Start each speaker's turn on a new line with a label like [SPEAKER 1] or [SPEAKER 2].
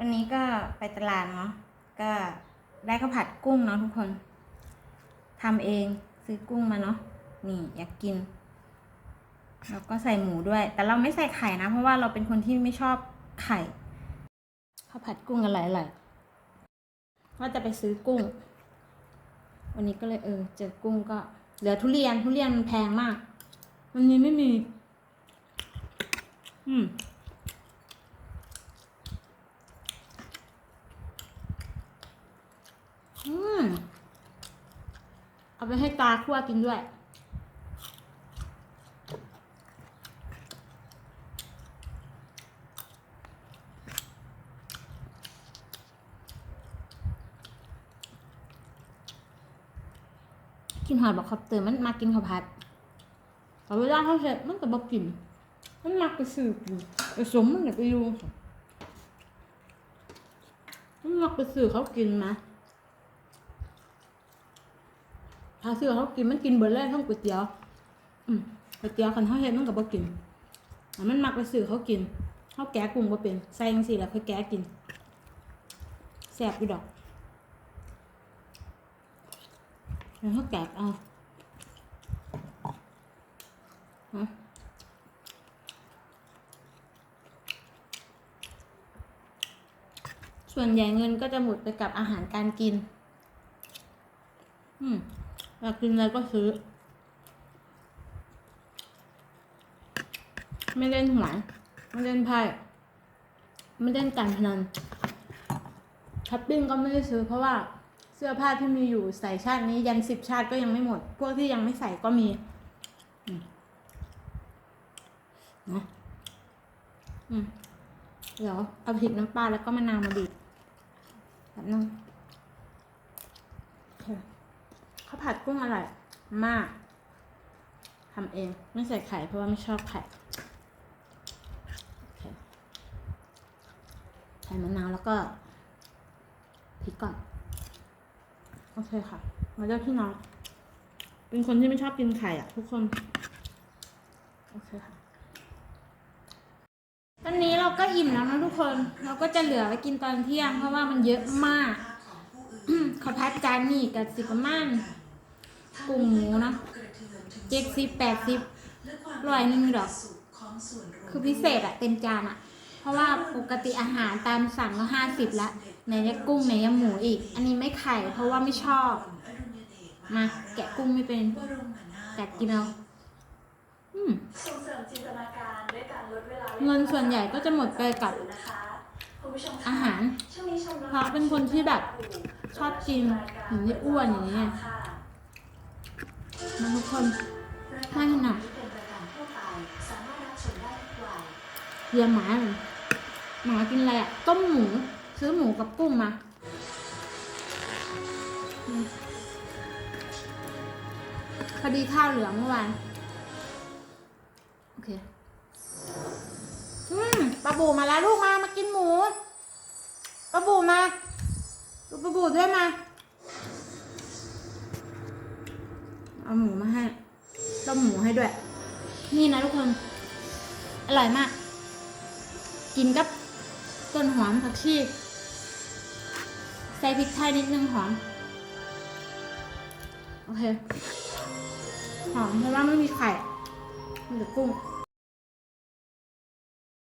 [SPEAKER 1] วันนี้ก็ไปตลาดเนาะก็ได้ข้าวผัดกุ้งเนาะทุกคนทำเองซื้อกุ้งมาเนาะนี่อยากกิน แล้วก็ใส่หมูด้วย แต่เราไม่ใส่ไข่นะ เพราะว่าเราเป็นคนที่ไม่ชอบไข่ข้าวผัดกุ้งอร่อยๆว่าจะไปซื้อกุ้ง วันนี้ก็เลยเออ เจอกุ้งก็ เหลือทุเรียนทุเรียนมันแพงมาก วันนี้ไม่มี อืม อืม เอา ไปให้ตาคั่วกินด้วย กินหอดบอกขอบเตยมันมากินข้าวผัดแต่เวลาเขาเสร็จมันก็บอกกิน มันมักไปสืบอยู่ไปสมมันเนี่ยไปอยู่มันมักไปสืบเขากินนะ ถ้าซื้อเขากินมันกินเบิดเลยทั้งก๋วยเตี๋ยวอืมก๋วยเตี๋ยวคันเขาเห็นมันก็บอกกินอะมันมักไปสืบเขากินเขาแกะกุ้งบ่เป็นใส่ยังสิแล้วค่อยแกะกินแซ่บอยู่ดอกแล้วก็แกะเอาฮะส่วนใหญ่เงินก็จะหมดไปกับอาหารการกิน อืม อยากกินอะไรก็ซื้อ ไม่เล่นหวยไม่เล่นไพ่ไม่เล่นการพนันช้อปปิ้งก็ไม่ได้ซื้อเพราะว่าเสื้อผ้าที่มีอยู่ใส่ชาตินี้ยันสิบชาติก็ยังไม่หมด พวกที่ยังไม่ใส่ก็มีนะอืมเดี๋ยวเอาพริกน้ำปลาแล้วก็มะนาวมาบีบแบบนึงโอเคข้าว ผัดกุ้งอร่อยมากทำเองไม่ใส่ไข่เพราะว่าไม่ชอบไข่โอเคใส่มะนาวแล้วก็พริกก่อนโอเคค่ะ มาเลือกพี่น้องเป็นคนที่ไม่ชอบกินไข่อะทุกคน โอเคค่ะ ตอนนี้เราก็อิ่มแล้วนะทุกคน เราก็จะเหลือไว้กินตอนเที่ยงเพราะว่ามันเยอะมากข้าวผัดจานนี่กับสิประมาณ กุ้งหมูเนาะเจ็ดสิบแปดสิบร้อยหนึ่งดอก คือพิเศษอะเต็มจานอะเพราะว่าปกติอาหารตามสั่งก็ห้าสิบละไหนจะกุ้งไหนจะหมูอีก อันนี้ไม่ไข่เพราะว่าไม่ชอบ มาแกะกุ้งไม่เป็นแกะกินเอาอืม
[SPEAKER 2] ส่งเสริมจินตนาการด้วยการลดเวลา
[SPEAKER 1] เงินส่วนใหญ่ก็จะหมดไปกับ
[SPEAKER 2] นะคะคุณผู้ชมคะ
[SPEAKER 1] อาหาร
[SPEAKER 2] ช่วงนี้ชม
[SPEAKER 1] เพราะเป็นคนที่แบบชอบกินถึงได้อ้วนอย่างนี้ไง
[SPEAKER 2] ค
[SPEAKER 1] นไม่ถนัด
[SPEAKER 2] เลีย
[SPEAKER 1] หมาเลยหมากินอะไรอะต้มหมูซื้อหมูกับกุ้งมาพอดีข้าวเหลืองเมื่อวานโอเคอืมปลาบูมาแล้วลูกมามากินหมูปลาบูมาดูปลาบูด้วยมา เอาหมูมาให้ต้มหมูให้ด้วย นี่นะทุกคน อร่อยมาก กินกับต้นหอมผักชีใส่พริกไทยนิดนึงหอม โอเค หอมเพราะว่าไม่มีไข่มีแต่กุ้ง